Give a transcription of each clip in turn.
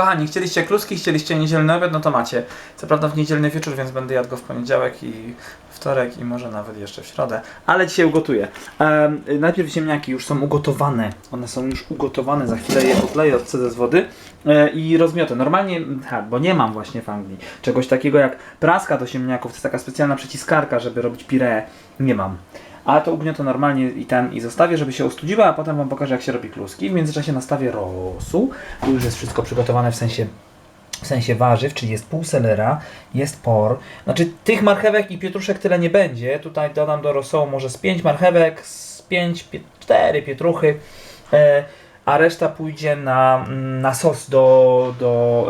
Kochani, chcieliście kluski, chcieliście niedzielny obiad, no to macie. Co prawda w niedzielny wieczór, więc będę jadł go w poniedziałek i wtorek i może nawet jeszcze w środę. Ale dzisiaj ugotuję. Najpierw ziemniaki już są ugotowane. One są już ugotowane, za chwilę je odleję, odcedzę z wody e, i rozmiotę. Normalnie, ha, bo nie mam właśnie w Anglii czegoś takiego jak praska do ziemniaków, to jest taka specjalna przyciskarka, żeby robić pire. Nie mam. A to ugniotę normalnie i ten i zostawię, żeby się ostudziła, a potem Wam pokażę jak się robi kluski. W międzyczasie nastawię rosół. Tu już jest wszystko przygotowane w sensie w sensie warzyw, czyli jest pół selera, jest por. Znaczy tych marchewek i pietruszek tyle nie będzie. Tutaj dodam do rosołu może z 5 marchewek, z 5, 4 pietruchy. E, a reszta pójdzie na, mm, na sos do, do,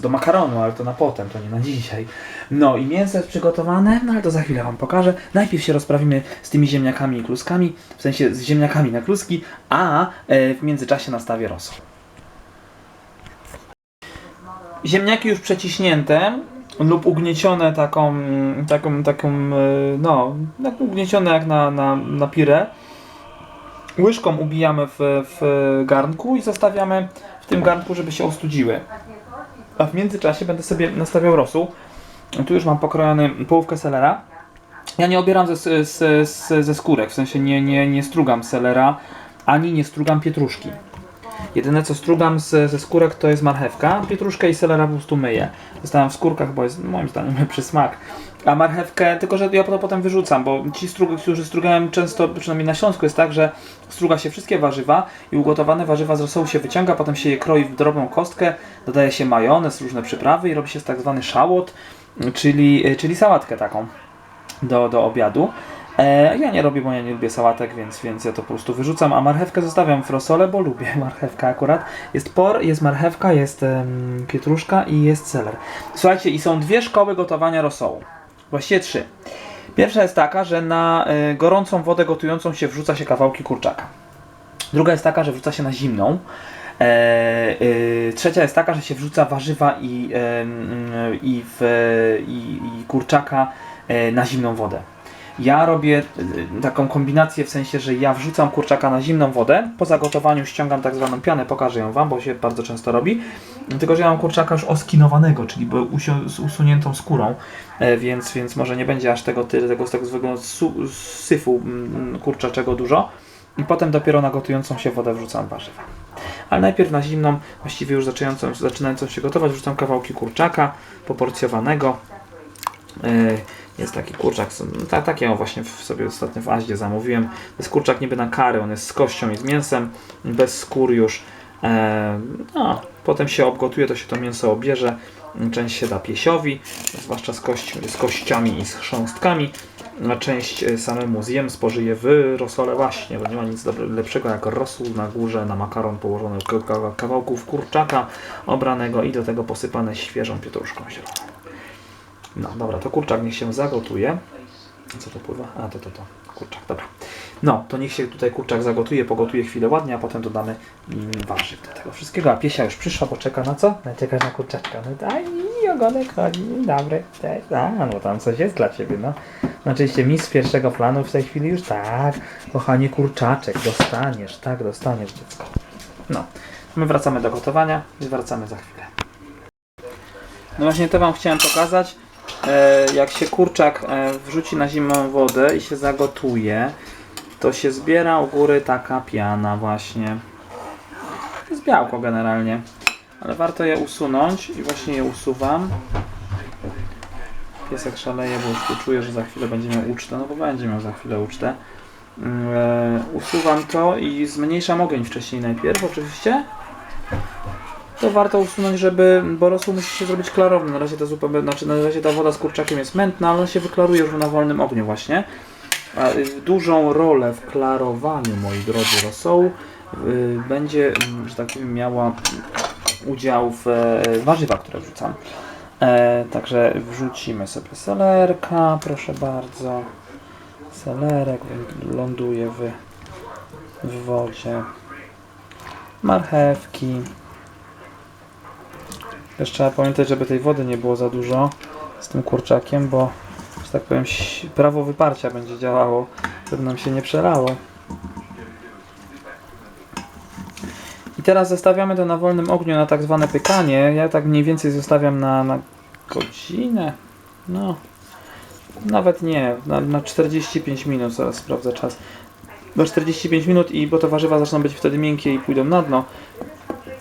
do makaronu, ale to na potem, to nie na dzisiaj. No i mięso jest przygotowane, no ale to za chwilę Wam pokażę. Najpierw się rozprawimy z tymi ziemniakami i kluskami, w sensie z ziemniakami na kluski, a e, w międzyczasie nastawię rosół. Ziemniaki już przeciśnięte lub ugniecione taką, taką, taką, e, no, tak ugniecione jak na, na, na pire. Łyżką ubijamy w, w garnku i zostawiamy w tym garnku, żeby się ostudziły. A w międzyczasie będę sobie nastawiał rosół. Tu już mam pokrojony połówkę selera. Ja nie obieram ze, ze, ze, ze skórek, w sensie nie, nie, nie strugam selera, ani nie strugam pietruszki. Jedyne co strugam z, ze skórek to jest marchewka, pietruszkę i selera po prostu myję. Zostawiam w skórkach, bo jest moim zdaniem lepszy smak. A marchewkę, tylko że ja to potem wyrzucam, bo ci, strug, którzy strugają często, przynajmniej na Śląsku jest tak, że struga się wszystkie warzywa i ugotowane warzywa z rosołu się wyciąga, potem się je kroi w drobną kostkę, dodaje się majonez, różne przyprawy i robi się tak zwany szałot, czyli, czyli sałatkę taką do, do obiadu. E, ja nie robię, bo ja nie lubię sałatek, więc, więc ja to po prostu wyrzucam, a marchewkę zostawiam w rosole, bo lubię marchewkę akurat. Jest por, jest marchewka, jest pietruszka i jest seler. Słuchajcie, i są dwie szkoły gotowania rosołu. Właściwie trzy. Pierwsza jest taka, że na e, gorącą wodę gotującą się wrzuca się kawałki kurczaka. Druga jest taka, że wrzuca się na zimną. E, e, trzecia jest taka, że się wrzuca warzywa i, e, i, w, i, i kurczaka e, na zimną wodę. Ja robię e, taką kombinację w sensie, że ja wrzucam kurczaka na zimną wodę, po zagotowaniu ściągam tak zwaną pianę, pokażę ją Wam, bo się bardzo często robi. Tylko, że ja mam kurczaka już oskinowanego, czyli z usuniętą skórą, e, więc, więc może nie będzie aż tego tyle, tego tego zwykłego syfu kurczaczego dużo. I potem dopiero na gotującą się wodę wrzucam warzywa. Ale najpierw na zimną, właściwie już zaczynającą, zaczynającą się gotować, wrzucam kawałki kurczaka poporcjowanego. E, Jest taki kurczak, s- ta, taki ja właśnie w, sobie ostatnio w Aździe zamówiłem. To jest kurczak niby na karę, on jest z kością i z mięsem, bez skór już. E, no, potem się obgotuje, to się to mięso obierze. Część się da piesiowi, zwłaszcza z, kości, z kościami i z chrząstkami. Część e, samemu zjem, spożyję w rosole właśnie, bo nie ma nic lepszego jak rosół na górze, na makaron położony ka- ka- kawałków kurczaka obranego i do tego posypane świeżą pietruszką zieloną. No dobra, to kurczak niech się zagotuje. Co to pływa? A, to, to, to. Kurczak, dobra. No, to niech się tutaj kurczak zagotuje, pogotuje chwilę ładnie, a potem dodamy mm, warzyw do tego wszystkiego. A piesia już przyszła, bo czeka na co? Na czeka na kurczaczka. No to, aj, ogonek chodzi, dobry. A, no tam coś jest dla Ciebie, no. No, Oczywiście mistrz pierwszego planu w tej chwili już tak. Kochanie kurczaczek, dostaniesz, tak, dostaniesz dziecko. No, my wracamy do gotowania i wracamy za chwilę. No właśnie to Wam chciałem pokazać. E, jak się kurczak e, wrzuci na zimną wodę i się zagotuje, to się zbiera u góry taka piana właśnie. To jest białko generalnie. Ale warto je usunąć i właśnie je usuwam. Piesek szaleje, bo już czuję, że za chwilę będzie miał ucztę, no bo będzie miał za chwilę ucztę. Mm, E, usuwam to i zmniejszam ogień wcześniej najpierw oczywiście. To warto usunąć, żeby, bo rosół musi się zrobić klarowny. Na razie ta zupa, znaczy na razie ta woda z kurczakiem jest mętna, ale ona się wyklaruje już na wolnym ogniu właśnie. A y, dużą rolę w klarowaniu, moi drodzy, rosołu y, będzie, mm, że tak powiem, miała udział w e, warzywa, które wrzucam. E, także wrzucimy sobie selerka, proszę bardzo. Selerek ląduje w, w wodzie. Marchewki. Też trzeba pamiętać, żeby tej wody nie było za dużo z tym kurczakiem, bo, że tak powiem, prawo wyparcia będzie działało, żeby nam się nie przelało. I teraz zostawiamy to na wolnym ogniu na tak zwane pykanie. Ja tak mniej więcej zostawiam na, na godzinę. No, nawet nie, na, na 45 minut, zaraz sprawdzę czas. Na 45 minut i bo te warzywa zaczną być wtedy miękkie i pójdą na dno.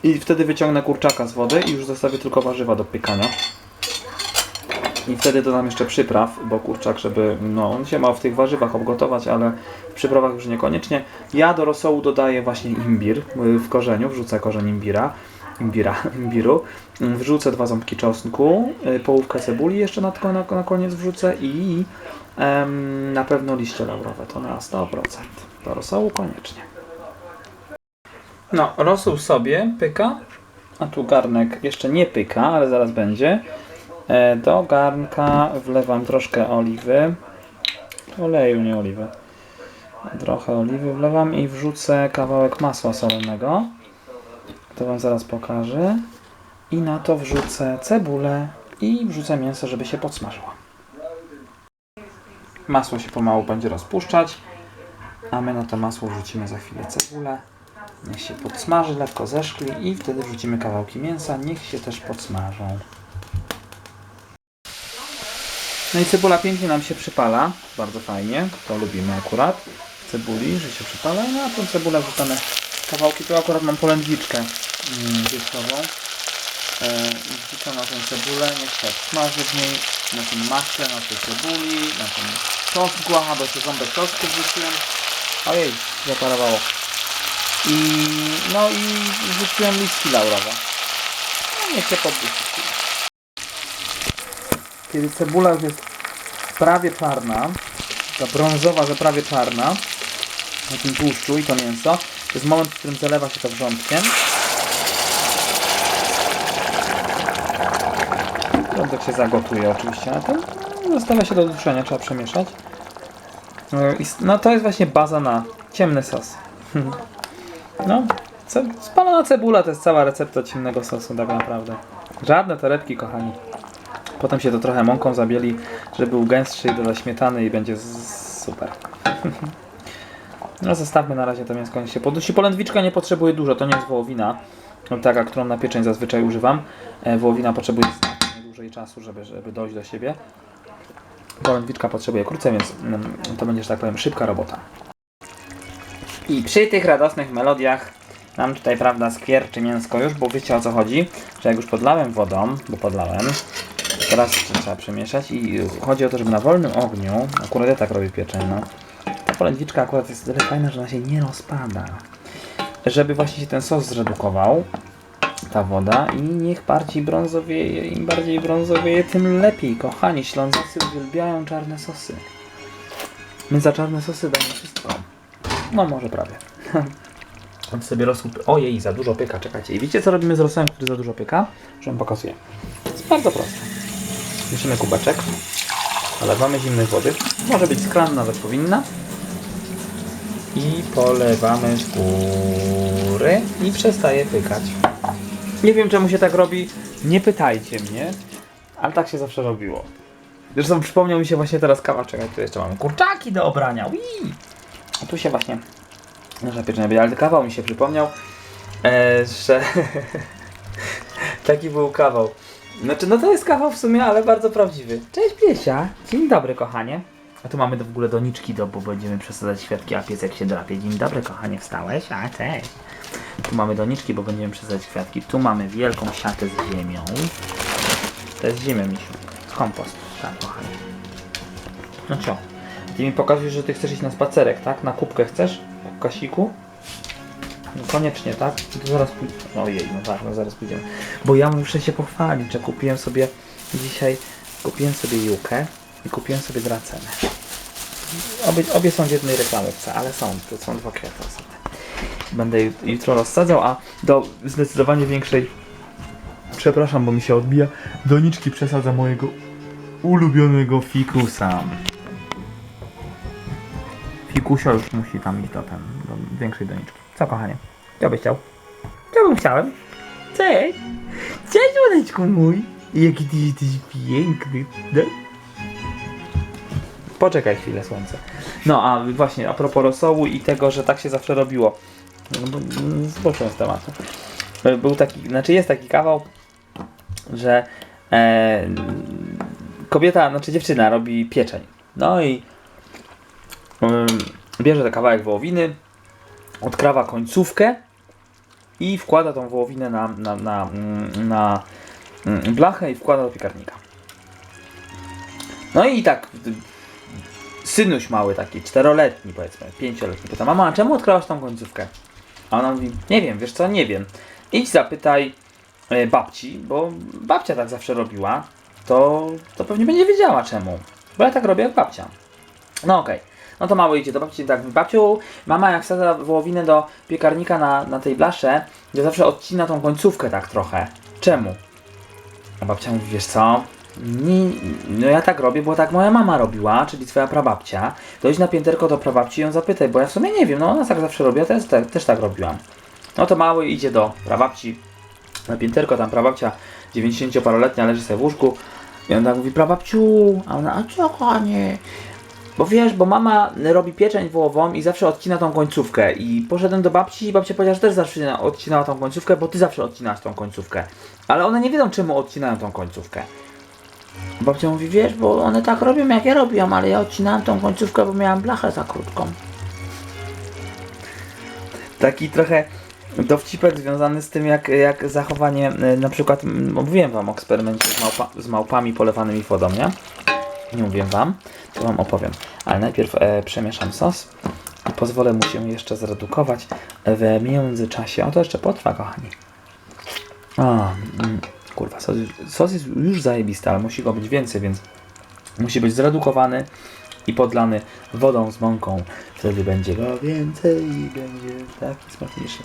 I wtedy wyciągnę kurczaka z wody i już zostawię tylko warzywa do pykania. I wtedy dodam jeszcze przypraw, bo kurczak, żeby, no, on się ma w tych warzywach obgotować, ale w przyprawach już niekoniecznie. Ja do rosołu dodaję właśnie imbir y, w korzeniu, wrzucę korzeń imbira, imbira, imbiru, wrzucę dwa ząbki czosnku, y, połówkę cebuli jeszcze na, na, na koniec wrzucę i em, na pewno liście laurowe, to na 100%. Do rosołu koniecznie. No, rosół sobie pyka, a tu garnek jeszcze nie pyka, ale zaraz będzie. E, Do garnka wlewam troszkę oliwy. Oleju, nie oliwy. Trochę oliwy wlewam i wrzucę kawałek masła solonego. To Wam zaraz pokażę. I na to wrzucę cebulę i wrzucę mięso, żeby się podsmażyło. Masło się pomału będzie rozpuszczać, a my na to masło wrzucimy za chwilę cebulę. Niech się podsmaży, lekko zeszkli i wtedy wrzucimy kawałki mięsa, niech się też podsmażą. No i cebula pięknie nam się przypala, bardzo fajnie, to lubimy akurat. Cebuli, że się przypala, no a tą cebulę wrzucamy kawałki, tu akurat mam polędwiczkę mm, wierzchową. E, i wrzucam na tę cebulę, niech się smaży w niej, na tym maśle, na tej cebuli, na tym czosnku, aha, bo jeszcze ząbek czosnku wrzuciłem. Ojej, zaparowało. I no i wrzuciłem listki laurowe. No niech się poddusi. Kiedy cebula już jest prawie czarna, ta brązowa, że prawie czarna, na tym tłuszczu i to mięso, to jest moment, w którym zalewa się to wrzątkiem. Wrzątek się zagotuje oczywiście, a to zostawia się do duszenia, trzeba przemieszać. No No to jest właśnie baza na ciemny sos. No, ce spalona cebula to jest cała recepta ciemnego sosu tak naprawdę. Żadne torebki, kochani. Potem się to trochę mąką zabieli, żeby był gęstszy i doda śmietany i będzie super. No zostawmy na razie to mięsko, niech się podusi. Polędwiczka nie potrzebuje dużo, to nie jest wołowina. No, taka, którą na pieczeń zazwyczaj używam. E, wołowina potrzebuje znacznie dłużej czasu, żeby, żeby dojść do siebie. Polędwiczka potrzebuje krócej, więc mm, to będzie, że tak powiem, szybka robota. I przy tych radosnych melodiach nam tutaj, prawda, skwierczy mięsko już, bo wiecie o co chodzi, że jak już podlałem wodą, bo podlałem, teraz trzeba przemieszać i chodzi o to, żeby na wolnym ogniu, akurat ja tak robię pieczeń, no, ta polędwiczka akurat jest tyle fajna, że ona się nie rozpada. Żeby właśnie się ten sos zredukował, ta woda i niech bardziej brązowieje, im bardziej brązowieje, tym lepiej. Kochani, Ślązacy uwielbiają czarne sosy. My za czarne sosy damy wszystko. No może prawie. On sobie rosół... Ojej, za dużo pyka, czekajcie. I wiecie co robimy z rosołem, który za dużo pyka? Że wam pokazuję. jest bardzo proste. Bierzemy kubeczek, nalewamy zimnej wody. Może być skran, nawet powinna. I polewamy z góry i przestaje pykać. Nie wiem czemu się tak robi, nie pytajcie mnie, ale tak się zawsze robiło. Zresztą przypomniał mi się właśnie teraz kawa, czekaj, tu jeszcze mamy kurczaki do obrania! Tu się właśnie nasza pieczenia będzie, ale kawał mi się przypomniał, e, że taki był kawał. Znaczy, no to jest kawał w sumie, ale bardzo prawdziwy. Cześć Piesia, dzień dobry kochanie. A tu mamy do, w ogóle doniczki, do, bo będziemy przesadzać świadki, a pies jak się drapie. Dzień dobry kochanie, wstałeś? A cześć. Tu mamy doniczki, bo będziemy przesadzać kwiatki. Tu mamy wielką siatę z ziemią. To jest ziemia, misiu. Kompost, tak kochanie. No co? Ty mi pokazujesz, że ty chcesz iść na spacerek, tak? Na kubkę chcesz? Po kasiku? No koniecznie, tak? To zaraz pójdziemy. Ojej, no tak, no zaraz pójdziemy. Bo ja muszę się pochwalić, że kupiłem sobie dzisiaj, kupiłem sobie jukę i kupiłem sobie dracenę. Obie, obie są w jednej reklamówce, ale są, to są dwa kwiaty osobne. Będę ju- jutro rozsadzał, a do zdecydowanie większej, przepraszam, bo mi się odbija, doniczki przesadza mojego ulubionego fikusa. Fikusio już musi tam iść do, ten, do większej doniczki. Co kochanie? Co byś chciał? Co bym chciałem? Cześć! Cześć łoneczku mój! Jaki ty jesteś piękny! No? Poczekaj chwilę, słońce. No a właśnie, a propos rosołu i tego, że tak się zawsze robiło. No bo mm, zboczyłem z tematu. E, Był taki, znaczy jest taki kawał, że e, kobieta, znaczy dziewczyna robi pieczeń. No i bierze ten kawałek wołowiny, odkrawa końcówkę i wkłada tą wołowinę na, na, na, mm, na mm, blachę i wkłada do piekarnika. No i tak synuś mały taki, czteroletni powiedzmy, pięcioletni pyta, mama, a czemu odkrałaś tą końcówkę? A ona mówi, nie wiem, wiesz co, nie wiem. Idź zapytaj e, babci, bo babcia tak zawsze robiła, to, to pewnie będzie wiedziała czemu. Bo ja tak robię jak babcia. No okej. No to mały idzie do babci tak babciu, mama jak wsadza wołowinę do piekarnika na, na tej blasze, to zawsze odcina tą końcówkę tak trochę. Czemu? A babcia mówi, wiesz co? No ja tak robię, bo tak moja mama robiła, czyli twoja prababcia. To idź na pięterko do prababci i ją zapytaj, bo ja w sumie nie wiem, no ona tak zawsze robi, ja też, też, też tak robiłam. No to mały idzie do prababci, na pięterko, tam prababcia 90-paroletnia leży sobie w łóżku i on tak mówi, prababciu, a ona, a co kochanie? Bo wiesz, bo mama robi pieczeń wołową i zawsze odcina tą końcówkę i poszedłem do babci i babcia powiedziała, że też zawsze odcinała tą końcówkę, bo ty zawsze odcinasz tą końcówkę. Ale one nie wiedzą czemu odcinają tą końcówkę. Babcia mówi, wiesz, bo one tak robią jak ja robiłam, ale ja odcinałam tą końcówkę, bo miałam blachę za krótką. Taki trochę dowcipek związany z tym, jak, jak zachowanie, e, na przykład, mówiłem wam o eksperymencie z, małpa, z małpami polewanymi wodą, nie? Nie mówię wam, to wam opowiem. Ale najpierw e, przemieszam sos i pozwolę mu się jeszcze zredukować w międzyczasie. O, to jeszcze potrwa, kochani. A, mm, kurwa, sos, sos jest już zajebisty, ale musi go być więcej, więc musi być zredukowany i podlany wodą z mąką. Wtedy będzie go więcej i będzie taki smaczniejszy.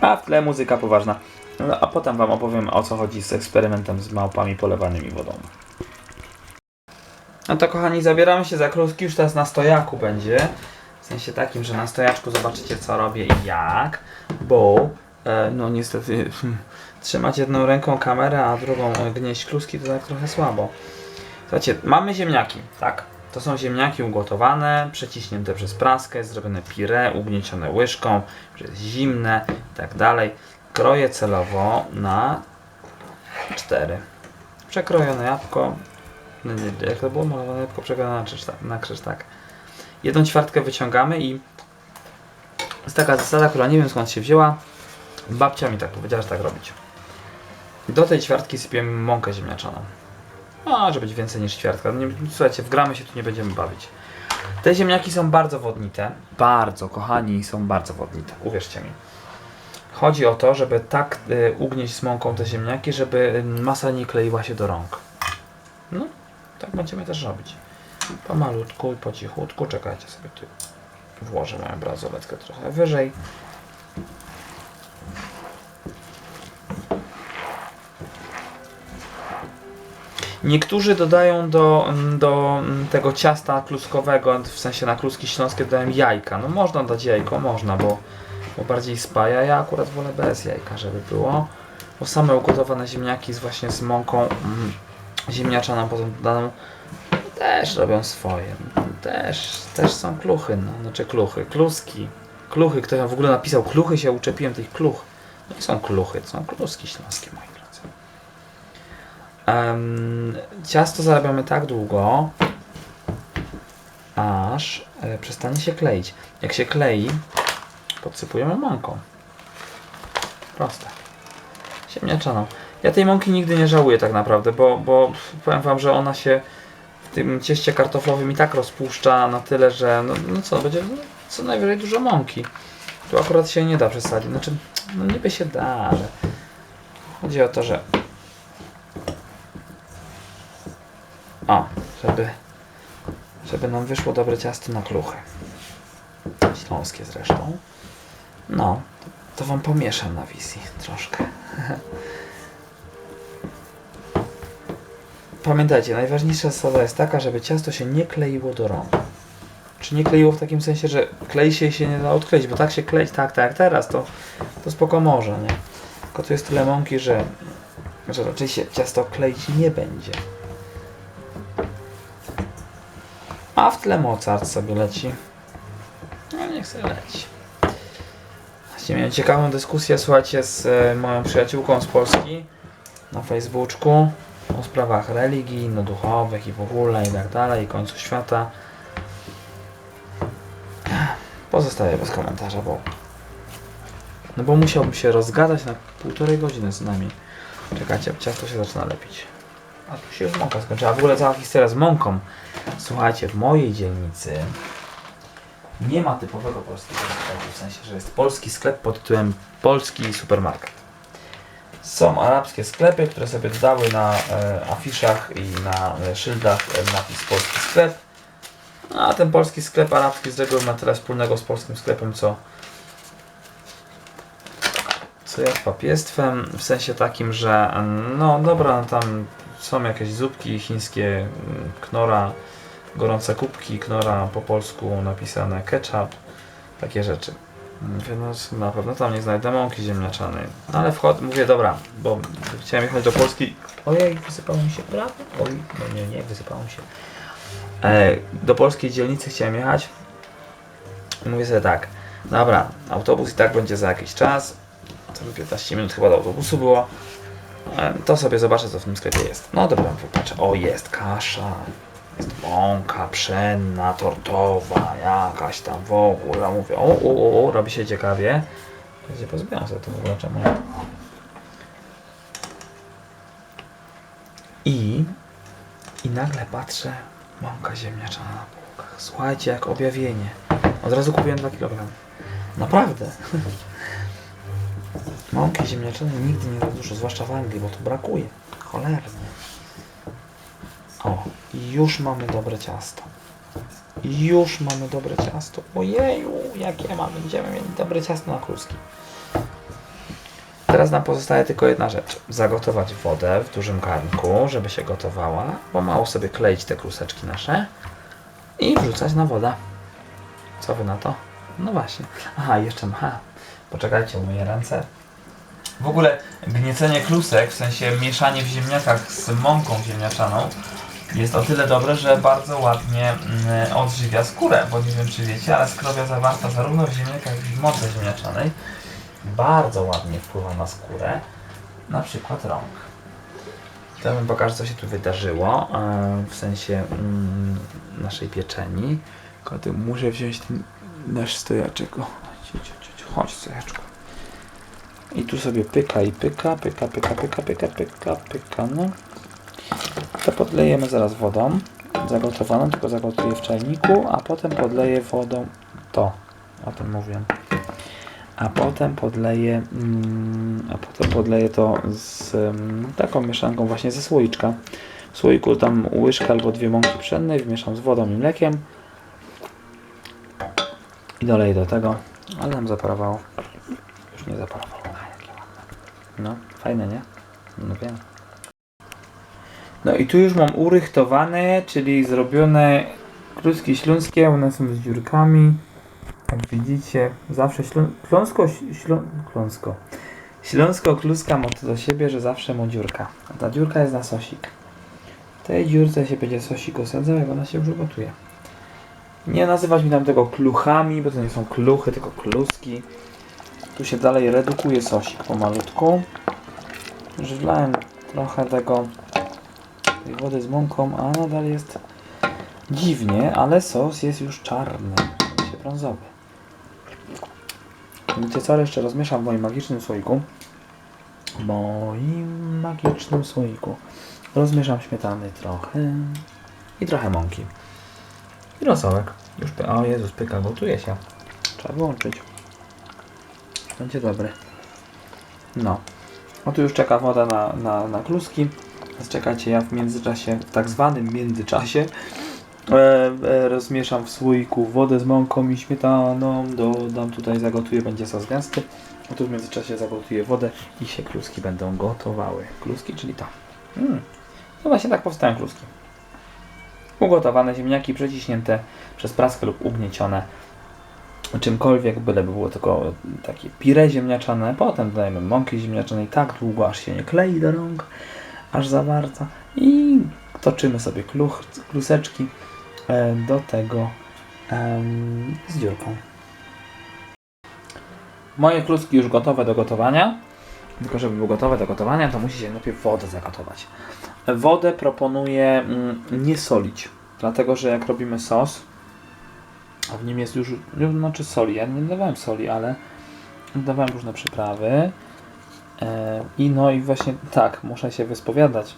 A w tle muzyka poważna. No, a potem wam opowiem o co chodzi z eksperymentem z małpami polewanymi wodą. No to kochani, zabieramy się za kluski, już teraz na stojaku będzie. W sensie takim, że na stojaczku zobaczycie co robię i jak, bo e, no niestety hmm, trzymać jedną ręką kamerę, a drugą e, gnieść kluski to tak trochę słabo. Słuchajcie, mamy ziemniaki, tak? To są ziemniaki ugotowane, przeciśnięte przez praskę, zrobione pire, ugniecione łyżką, jest zimne i tak dalej. Kroję celowo na cztery. Przekrojone jabłko, no nie, jak to było malowane jabłko przekrojone na krzyż, tak-. Jedną ćwiartkę wyciągamy i jest taka zasada, która nie wiem skąd się wzięła. Babcia mi tak powiedziała, że tak robić. Do tej ćwiartki sypiemy mąkę ziemniaczaną. Może być więcej niż ćwiartka. No Nie, słuchajcie, w gramy się tu nie będziemy bawić. Te ziemniaki są bardzo wodnite. Bardzo, kochani, są bardzo wodnite. Uwierzcie mi. Chodzi o to, żeby tak y, ugnieść z mąką te ziemniaki, żeby masa nie kleiła się do rąk. No, tak będziemy też robić. Pomalutku i po cichutku. Czekajcie sobie tu. Włożę moją bransoletkę trochę wyżej. Niektórzy dodają do, do tego ciasta kluskowego, w sensie na kluski śląskie dodają jajka. No można dać jajko, można, bo, bo bardziej spaja. Ja akurat wolę bez jajka, żeby było. Bo same ugotowane ziemniaki z właśnie z mąką mm, ziemniaczaną potem dodaną też robią swoje. Też, też są kluchy, no, znaczy kluchy, kluski. Kluchy, kto tam w ogóle napisał kluchy, się uczepiłem tych kluch. No i są kluchy, to są kluski śląskie, moi drodzy. Em, ciasto zarabiamy tak długo, aż e, przestanie się kleić. Jak się klei, podsypujemy mąką. Proste. Ziemniaczaną. Ja tej mąki nigdy nie żałuję tak naprawdę, bo, bo powiem wam, że ona się w tym cieście kartoflowym i tak rozpuszcza na tyle, że no, no co, będzie co najwyżej dużo mąki. Tu akurat się nie da przesadzić. Znaczy, no niby się da, ale chodzi o to, że o, żeby żeby nam wyszło dobre ciasto na kluchy. Śląskie zresztą. No, to wam pomieszam na wizji troszkę. Pamiętajcie, najważniejsza zasada jest taka, żeby ciasto się nie kleiło do rąk. Czy nie kleiło w takim sensie, że klei się i się nie da odkleić, bo tak się kleić, tak, tak teraz, to, to spoko może, nie? Tylko tu jest tyle mąki, że, że raczej się ciasto kleić nie będzie. A w tle Mozart sobie leci. No niech sobie leci. Dzisiaj miałem ciekawą dyskusję, słuchajcie, z e, moją przyjaciółką z Polski na Facebooku sprawach religijno-duchowych i w ogóle i tak dalej, i końcu świata. Pozostaję bez komentarza, bo no bo musiałbym się rozgadać na półtorej godziny co najmniej. Czekajcie, ciasto się zaczyna lepić. A tu się już mąka skończyła. W ogóle cała historia z mąką. Słuchajcie, w mojej dzielnicy nie ma typowego polskiego sklepu, w sensie, że jest polski sklep pod tytułem Polski Supermarket. Są arabskie sklepy, które sobie dodały na e, afiszach i na e, szyldach e, napis polski sklep. A ten polski sklep arabski z reguły ma tyle wspólnego z polskim sklepem, co co ja papiestwem, w sensie takim, że no dobra, no tam są jakieś zupki chińskie, mm, knora, gorące kubki, knora po polsku napisane ketchup, takie rzeczy. No na pewno tam nie znajdę mąki ziemniaczanej. Ale wchodzę, mówię, dobra, bo chciałem jechać do Polski. Ojej, wysypało mi się prawo. Oj, no nie, nie, wysypało mi się. E, do polskiej dzielnicy chciałem jechać. Mówię sobie tak, dobra, autobus i tak będzie za jakiś czas. To 15 minut chyba do autobusu było. E, To sobie zobaczę, co w tym sklepie jest. No dobra, popatrzę. O, jest kasza. Jest mąka pszenna, tortowa, jakaś tam w ogóle. Mówię, o, o, o, robi się ciekawie. Gdzie pozbieram sobie to w ogóle, czemu? I, I nagle patrzę, mąka ziemniaczana na półkach. Słuchajcie, jak objawienie. Od razu kupiłem 2 kg. Naprawdę. Mąki ziemniaczanej nigdy nie za dużo, zwłaszcza w Anglii, bo tu brakuje. Cholernie. O, już mamy dobre ciasto. Już mamy dobre ciasto. Ojeju, jakie mamy. Będziemy mieli dobre ciasto na kluski. Teraz nam pozostaje tylko jedna rzecz. Zagotować wodę w dużym garnku, żeby się gotowała. Pomału sobie kleić te kluseczki nasze. I wrzucać na wodę. Co wy na to? No właśnie. Aha, jeszcze aha. Poczekajcie, umyję ręce. W ogóle gniecenie klusek, w sensie mieszanie w ziemniakach z mąką ziemniaczaną jest o tyle dobre, że bardzo ładnie mm, odżywia skórę, bo nie wiem czy wiecie, ale skrobia zawarta zarówno w ziemniakach, jak i w mące ziemniaczanej bardzo ładnie wpływa na skórę, na przykład rąk. To wam pokażę co się tu wydarzyło, e, w sensie mm, naszej pieczeni. Koty, muszę wziąć ten nasz stojaczek. O. Chodź stojaczku. I tu sobie pyka i pyka, pyka, pyka, pyka, pyka, pyka, pyka, no. To podlejemy zaraz wodą zagotowaną, tylko zagotuję w czajniku, a potem podleję wodą to, o tym mówiłem. A potem podleję, mm, a potem podleję to z mm, taką mieszanką właśnie ze słoiczka. W słoiku tam łyżka albo dwie mąki pszennej, wmieszam z wodą i mlekiem i doleję do tego, ale nam zaparowało. Już nie zaparowało. A, jakie ładne. No, fajne, nie? No wiem. No i tu już mam urychtowane, czyli zrobione kluski śląskie, one są z dziurkami. Jak widzicie, zawsze ślą... Śląsko, ślą... Śląsko. Śląsko kluska ma to do siebie, że zawsze ma dziurka. A ta dziurka jest na sosik. W tej dziurce się będzie sosik osadzał, jak ona się już gotuje. Nie nazywać mi tam tego kluchami, bo to nie są kluchy, tylko kluski. Tu się dalej redukuje sosik pomalutku. Już wlałem trochę tego tej wody z mąką, a nadal jest dziwnie, ale sos jest już czarny, sensie brązowy. Wiecie co, jeszcze rozmieszam w moim magicznym słoiku. W moim magicznym słoiku. Rozmieszam śmietany trochę i trochę mąki. I rosołek. Już py... O Jezus, pyka, gotuje się. Trzeba wyłączyć. Będzie dobry. No. O tu już czeka woda na, na, na kluski. Czekajcie, ja w międzyczasie, w tak zwanym międzyczasie e, e, rozmieszam w słoiku wodę z mąką i śmietaną, dodam tutaj, zagotuję, będzie sos gęsty. A tu w międzyczasie zagotuję wodę i się kluski będą gotowały. Kluski, czyli to. Mm. No właśnie tak powstają kluski. Ugotowane ziemniaki przeciśnięte przez praskę lub ugniecione czymkolwiek, byleby było tylko takie pire ziemniaczane. Potem dodajemy mąki ziemniaczanej tak długo, aż się nie klei do rąk, aż zawarta. I toczymy sobie kluch, kluseczki e, do tego z dziurką. Moje kluski już gotowe do gotowania. Tylko żeby były gotowe do gotowania, to musi się najpierw wodę zagotować. Wodę proponuję mm, nie solić, dlatego że jak robimy sos, a w nim jest już, no, znaczy soli, ja nie dodawałem soli, ale dodawałem różne przyprawy. E, I no i właśnie tak, muszę się wyspowiadać.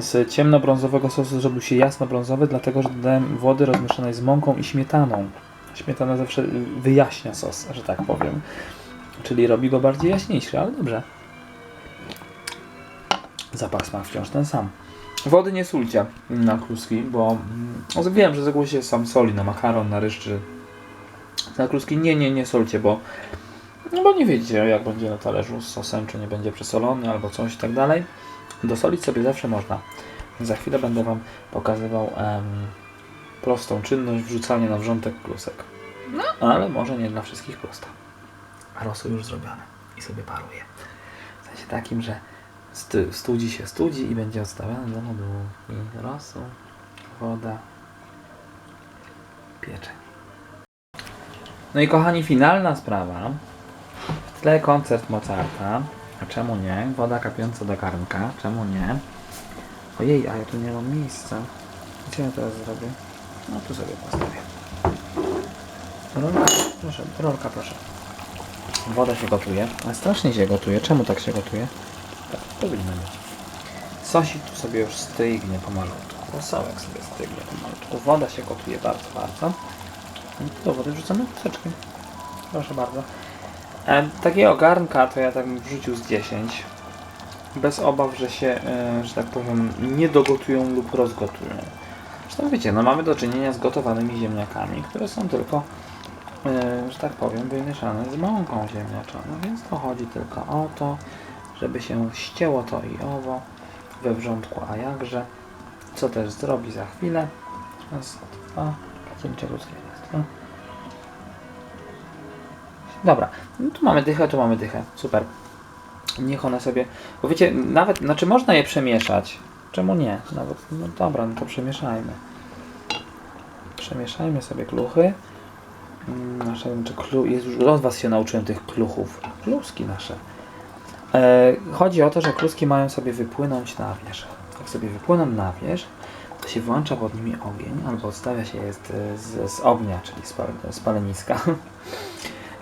Z ciemnobrązowego sosu zrobił się jasnobrązowy, dlatego że dodałem wody rozmieszanej z mąką i śmietaną. Śmietana zawsze wyjaśnia sos, że tak powiem. Czyli robi go bardziej jaśniejszy, ale dobrze. Zapach smak wciąż ten sam. Wody nie sólcie na kluski, bo mm, wiem, że z reguły się sam soli na makaron, na ryż czy na kluski. Nie, nie, nie solcie, bo no bo nie wiecie jak będzie na talerzu z sosem, czy nie będzie przesolony albo coś i tak dalej. Dosolić sobie zawsze można. Za chwilę będę Wam pokazywał em, prostą czynność wrzucania na wrzątek klusek. No, ale może nie dla wszystkich prosta. A rosół już zrobiony i sobie paruje. W sensie takim, że stu- studzi się studzi i będzie odstawiony do lodu. I rosół, woda, pieczeń. No i kochani, finalna sprawa. Tle koncert Mozarta. A czemu nie? Woda kapiąca do garnka. Czemu nie? Ojej, a ja tu nie mam miejsca. Co ja teraz zrobię? No tu sobie postawię. Rolka, proszę, rolka, proszę. Woda się gotuje, ale strasznie się gotuje. Czemu tak się gotuje? Tak, powinno być. Sosik tu sobie już stygnie pomalutku. Rosołek sobie stygnie pomalutku. Woda się gotuje bardzo, bardzo. I Do wody wrzucamy kuseczki. Proszę bardzo. E, takiego garnka to ja tak bym wrzucił z 10. Bez obaw, że się, e, że tak powiem, nie dogotują lub rozgotują. Zresztą wiecie, no mamy do czynienia z gotowanymi ziemniakami, które są tylko, e, że tak powiem, wymieszane z mąką ziemniaczaną, więc to chodzi tylko o to, żeby się ścięło to i owo we wrzątku, a jakże, co też zrobi za chwilę. Raz, dwa, cięcie ludzkie, Dobra, no tu mamy dychę, tu mamy dychę, super. Niech one sobie, bo wiecie, nawet, znaczy można je przemieszać, czemu nie? Nawet, no dobra, no to przemieszajmy. Przemieszajmy sobie kluchy. Mm, Nasze, czy klu, jest już od was się nauczyłem tych kluchów. Kluski nasze. E, chodzi o to, że kluski mają sobie wypłynąć na wierzch. Jak sobie wypłyną na wierzch, to się włącza pod nimi ogień, albo odstawia się je z, z, z ognia, czyli z, z paleniska.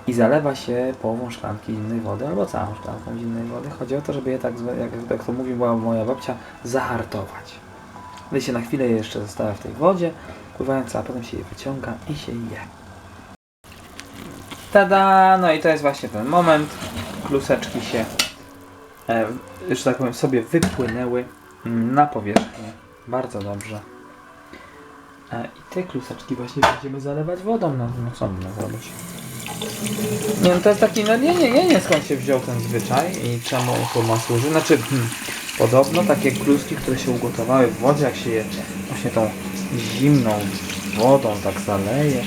I zalewa się połową szklanki zimnej wody, albo całą szklanką zimnej wody. Chodzi o to, żeby je tak, jak, jak to mówiła moja babcia, zahartować. Wtedy się na chwilę je jeszcze zostawia w tej wodzie, pływając, a potem się je wyciąga i się je. Tada! No i to jest właśnie ten moment. Kluseczki się, e, że tak powiem, sobie wypłynęły na powierzchnię. Bardzo dobrze. E, I te kluseczki właśnie będziemy zalewać wodą. No, no co mamy zrobić? Nie, no to jest taki, no nie, nie, nie, nie skąd się wziął ten zwyczaj i czemu to ma służyć. Znaczy, hmm, podobno takie kluski, które się ugotowały w wodzie, jak się je właśnie tą zimną wodą tak zaleje,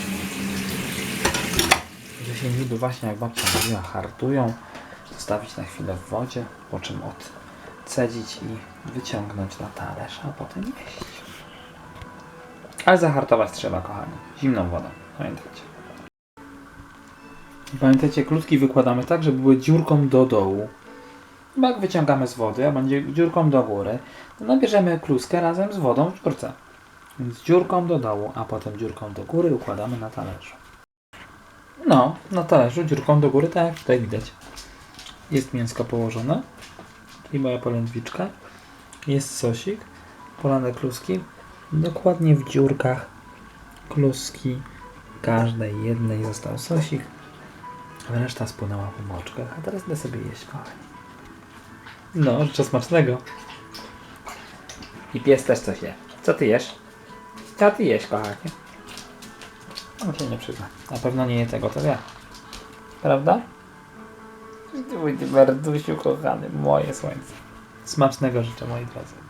że się niby właśnie jak babcia mówiła, hartują, zostawić na chwilę w wodzie, po czym odcedzić i wyciągnąć na talerz, a potem jeść. Ale zahartować trzeba, kochani, zimną wodą, pamiętajcie. Pamiętajcie, klutki wykładamy tak, żeby były dziurką do dołu. Jak wyciągamy z wody, a będzie dziurką do góry, to nabierzemy kluskę razem z wodą w dziurce. Więc dziurką do dołu, a potem dziurką do góry układamy na talerzu. No, na talerzu dziurką do góry, tak jak tutaj widać. Jest mięsko położone, czyli moja polędwiczka. Jest sosik, polane kluski. Dokładnie w dziurkach kluski każdej jednej został sosik. Reszta spłynęła po moczkach, a teraz idę sobie jeść, kochani. No, życzę smacznego. I pies też coś je. Co ty jesz? Co ty jesz, kochanie? On się nie przyzna. Na pewno nie je tego, to ja. Prawda? Mój ty kochany, moje słońce. Smacznego życzę, moi drodzy.